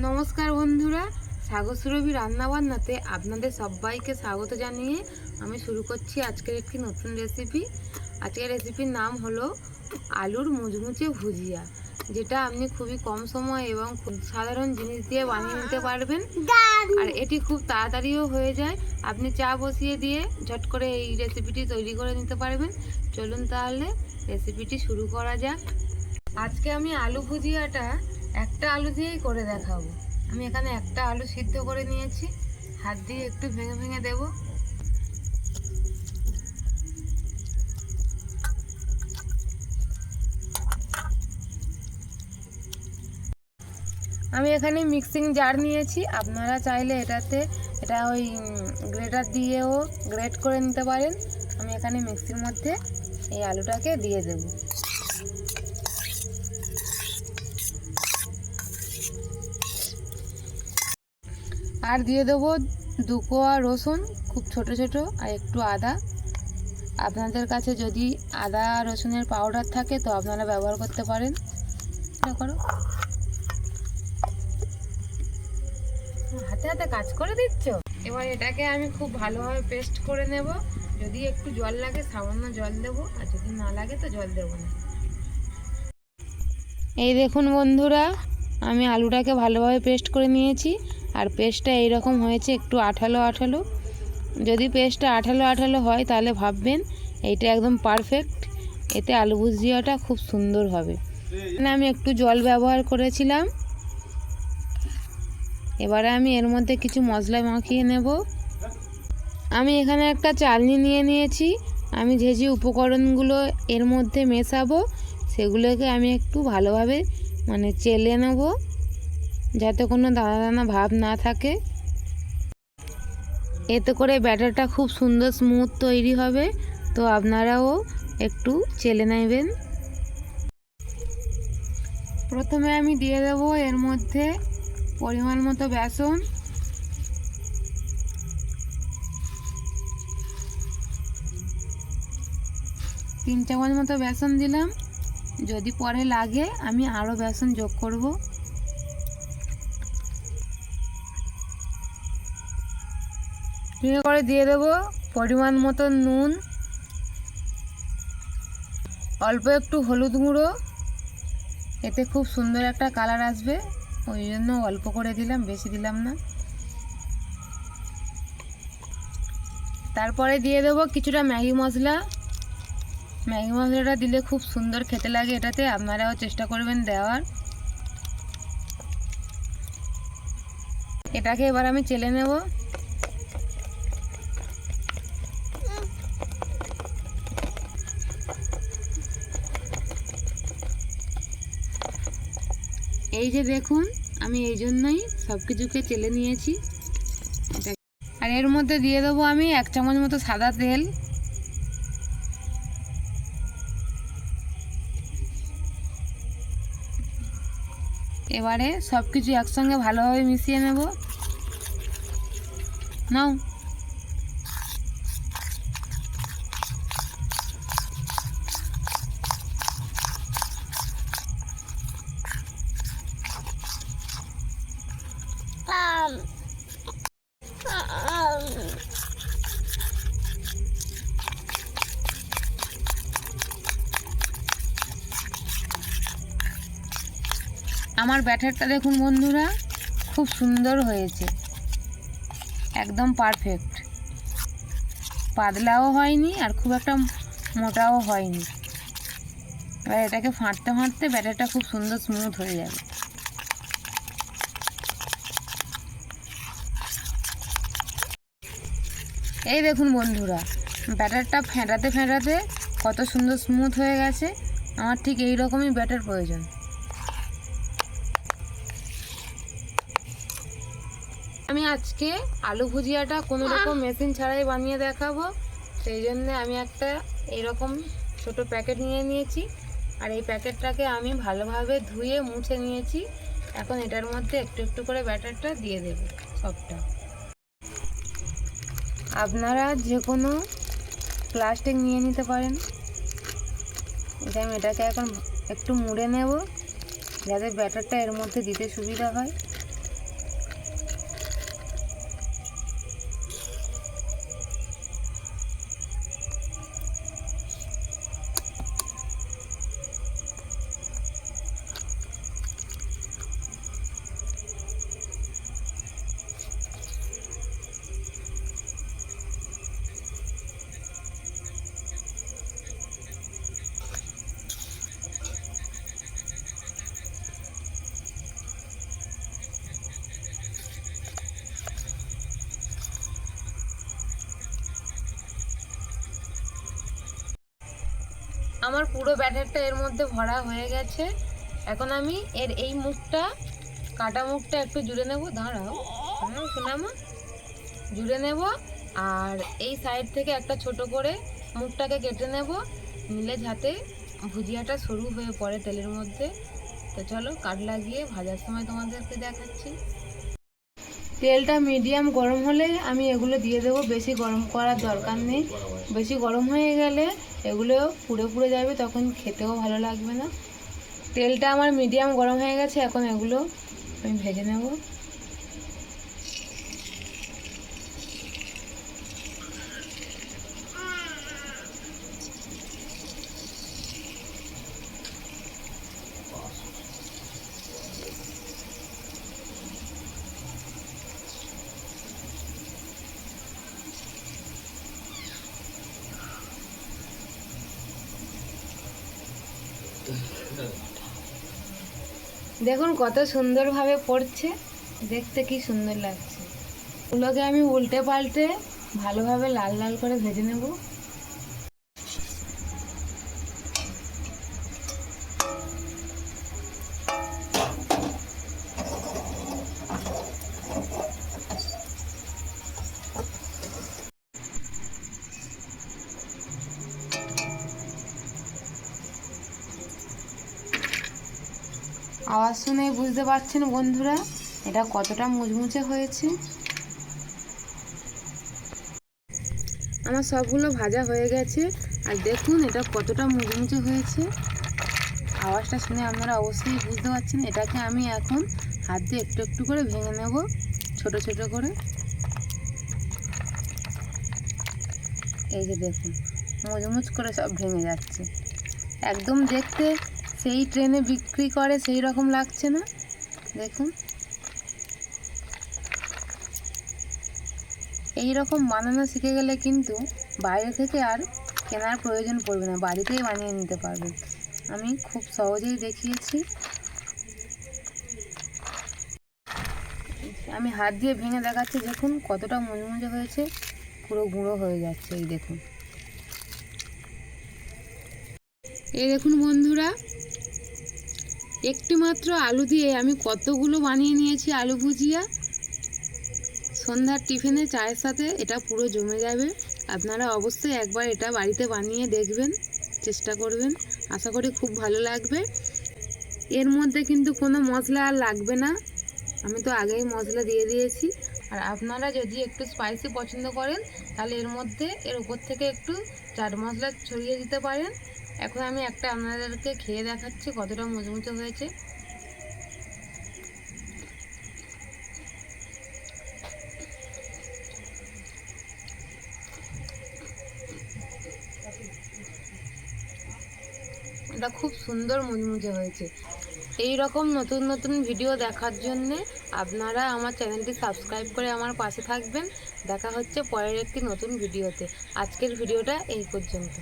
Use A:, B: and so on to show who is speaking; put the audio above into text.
A: নমস্কার বন্ধুরা সাগর সুরভি রান্নাবান্নাতে আপনাদের সবাইকে স্বাগত জানিয়ে আমি শুরু করছি আজকের একটি নতুন রেসিপি আজকের রেসিপির নাম হলো আলুর মুচমুচে ভুজিয়া, যেটা আপনি খুবই কম সময় এবং সাধারণ জিনিস দিয়ে বানিয়ে নিতে পারবেন। আর এটি খুব তাড়াতাড়িও হয়ে যায়। আপনি চা বসিয়ে দিয়ে ঝট করে এই রেসিপিটি তৈরি করে নিতে পারবেন। চলুন তাহলে রেসিপিটি শুরু করা যাক। আজকে আমি আলু ভুজিয়াটা একটা আলু দিয়েই করে দেখাবো। আমি এখানে একটা আলু সিদ্ধ করে নিয়েছি। হাত দিয়ে একটু ভেঙে ভেঙে দেব। আমি এখানে মিক্সিং জার নিয়েছি। আপনারা চাইলে এটাতে, এটা ওই গ্রেটার দিয়েও গ্রেট করে নিতে পারেন। আমি এখানে মিক্সির মধ্যে এই আলুটাকে দিয়ে দেবো। আর দিয়ে দেবো দু কোয়া রসুন খুব ছোট ছোট আর একটু আদা। আপনাদের কাছে যদি আদা রসুনের পাউডার থাকে তো আপনারা ব্যবহার করতে পারেন। এটা করো। হাতে হাতে কাজ করে দিচ্ছ? এবার এটাকে আমি খুব ভালোভাবে পেস্ট করে নেব। যদি একটু জল লাগে সামান্য জল দেব আর যদি না লাগে তো জল দেবো না। এই দেখুন বন্ধুরা আমি আলুটাকে ভালোভাবে পেস্ট করে নিয়েছি। আর পেস্টটা এইরকম হয়েছে, একটু আঠালো আঠালো। যদি পেস্টটা আঠালো আঠালো হয়, তাহলে ভাববেন এইটা একদম পারফেক্ট এতে আলু ভুজিয়াটা খুব সুন্দর হবে। এখানে আমি একটু জল ব্যবহার করেছিলাম। এবারে আমি এর মধ্যে কিছু মশলা মাখিয়ে নেব। আমি এখানে একটা চালনি নিয়ে নিয়েছি। আমি যে যে উপকরণগুলো এর মধ্যে মেশাবো, সেগুলোকে আমি একটু ভালোভাবে মানে চেলে নেব। যাতে কোনো দানা দানা ভাব না থাকে। এতে করে ব্যাটারটা খুব সুন্দর স্মুথ তৈরি হবে। তো আপনারাও একটু চেলে নেবেন। প্রথমে আমি দিয়ে দেব এর মধ্যে পরিমাণ মতো বেসন। তিন চামচ মতো বেসন দিলাম। যদি পরে লাগে আমি আরও বেসন যোগ করব। ঠিক করে দিয়ে দেবো পরিমাণ মতো নুন। অল্প একটু হলুদ গুঁড়ো। এতে খুব সুন্দর একটা কালার আসবে। ওই জন্য অল্প করে দিলাম, বেশি দিলাম না। তারপরে দিয়ে দেবো কিছুটা ম্যাগি মশলা। ম্যাগি মশলাটা দিলে খুব সুন্দর খেতে লাগে এটাতে, আপনারাও চেষ্টা করবেন দেওয়ার। এটাকে এবার আমি চেলে নেব। এই যে দেখুন, আমি এই জন্যই সব কিছুকে চেলে নিয়েছি। আর এর মধ্যে দিয়ে দেবো আমি এক চামচ মতো সাদা তেল। এবারে সব কিছু একসঙ্গে ভালোভাবে মিশিয়ে নেব। নাও। আমার ব্যাটারটা দেখুন বন্ধুরা, খুব সুন্দর হয়েছে। একদম পারফেক্ট পাতলাও হয়নি আর খুব একটা মোটাও হয়নি। এবার এটাকে ফাঁটতে ফাঁটতে ব্যাটারটা খুব সুন্দর স্মুথ হয়ে যাবে। এই দেখুন বন্ধুরা, ব্যাটারটা ফেটাতে ফেটাতে কত সুন্দর স্মুথ হয়ে গেছে। আমার ঠিক এই রকমই ব্যাটার প্রয়োজন। আমি আজকে আলু ভুজিয়াটা কোনো রকম মেশিন ছাড়াই বানিয়ে দেখাবো। সেই জন্য আমি একটা এরকম ছোট প্যাকেট নিয়ে নিয়েছি। আর এই প্যাকেটটাকে আমি ভালোভাবে ধুয়ে মুছে নিয়েছি। এখন এটার মধ্যে একটু একটু করে ব্যাটারটা দিয়ে দেব সবটা। আপনারা যে কোনো প্লাস্টিক নিয়ে নিতে পারেন। এটা আমি এটাকে এখন একটু মুড়ে নেব, যাতে ব্যাটারটা এর মধ্যে দিতে সুবিধা হয়। আমার পুরো ব্যাটারটা এর মধ্যে ভরা হয়ে গেছে। এখন আমি এর এই মুখটা, কাটা মুখটা একটু জুড়ে নেব। দাঁড়াও শোনামা জুড়ে নেব আর এই সাইড থেকে একটা ছোট করে মুখটাকে কেটে নেব। নিলে যাতে ভুজিয়াটা সরু হয়ে পড়ে তেলের মধ্যে। তো চলো কাঠ লাগিয়ে ভাজার সময় তোমাদেরকে দেখাচ্ছি। তেলটা মিডিয়াম গরম হলে আমি এগুলো দিয়ে দেবো। বেশি গরম করার দরকার নেই। বেশি গরম হয়ে গেলে এগুলো পুড়ে পুড়ে যাবে, তখন খেতেও ভালো লাগবে না। তেলটা আমার মিডিয়াম গরম হয়ে গেছে, এখন এগুলো আমি ভেজে নেব। দেখুন কত সুন্দরভাবে পড়ছে। দেখতে কি সুন্দর লাগছে। ওগুলোকে আমি উল্টে পাল্টে ভালোভাবে লাল লাল করে ভেজে নেব। আওয়াজ শুনেই বুঝতে পারছেন বন্ধুরা, এটা কতটা মুচমুচে হয়েছে। আমার সবগুলো ভাজা হয়ে গেছে, আর দেখুন এটা কতটা মুচমুচে হয়েছে। আওয়াজটা শুনে আপনারা অবশ্যই বুঝতে পারছেন, এটাকে আমি এখন হাত দিয়ে একটু একটু করে ভেঙে নেব, ছোট ছোট করে। এই যে দেখুন, মুচমুচ করে সব ভেঙে যাচ্ছে। একদম দেখতে সেই ট্রেনে বিক্রি করে সেই রকম লাগছে না? দেখুন। এই রকম বানানো শিখে গেলে কিন্তু বাইরে থেকে আর কেনার প্রয়োজন পড়বে না, বাড়িতেই বানিয়ে নিতে পারবে। আমি খুব সহজেই দেখিয়েছি। আমি হাত দিয়ে ভেঙে দেখাচ্ছি, দেখুন কতটা মুচমুচে হয়েছে, পুরো গুঁড়ো হয়ে যাচ্ছে, এই দেখুন। এই দেখুন বন্ধুরা একটি মাত্র আলু দিয়ে আমি কতগুলো বানিয়ে নিয়েছি আলু ভুজিয়া? সন্ধ্যার টিফিনে চায়ের সাথে এটা পুরো জমে যাবে। আপনারা অবশ্যই একবার এটা বাড়িতে বানিয়ে দেখবেন, চেষ্টা করবেন। আশা করি খুব ভালো লাগবে। এর মধ্যে কিন্তু কোনো মশলা আর লাগবে না। আমি তো আগেই মশলা দিয়ে দিয়েছি। আর আপনারা যদি একটু স্পাইসি পছন্দ করেন, তাহলে এর মধ্যে এর উপর থেকে একটু চাট মশলা ছড়িয়ে দিতে পারেন। এখন আমি একটা আপনাদেরকে খেয়ে দেখাচ্ছি কতটা মুচমুচে হয়েছে। এটা খুব সুন্দর মুচমুচে হয়েছে। এই রকম নতুন নতুন ভিডিও দেখার জন্যে আপনারা আমার চ্যানেলটি সাবস্ক্রাইব করে আমার পাশে থাকবেন। দেখা হচ্ছে পরের একটি নতুন ভিডিওতে। আজকের ভিডিওটা এই পর্যন্ত।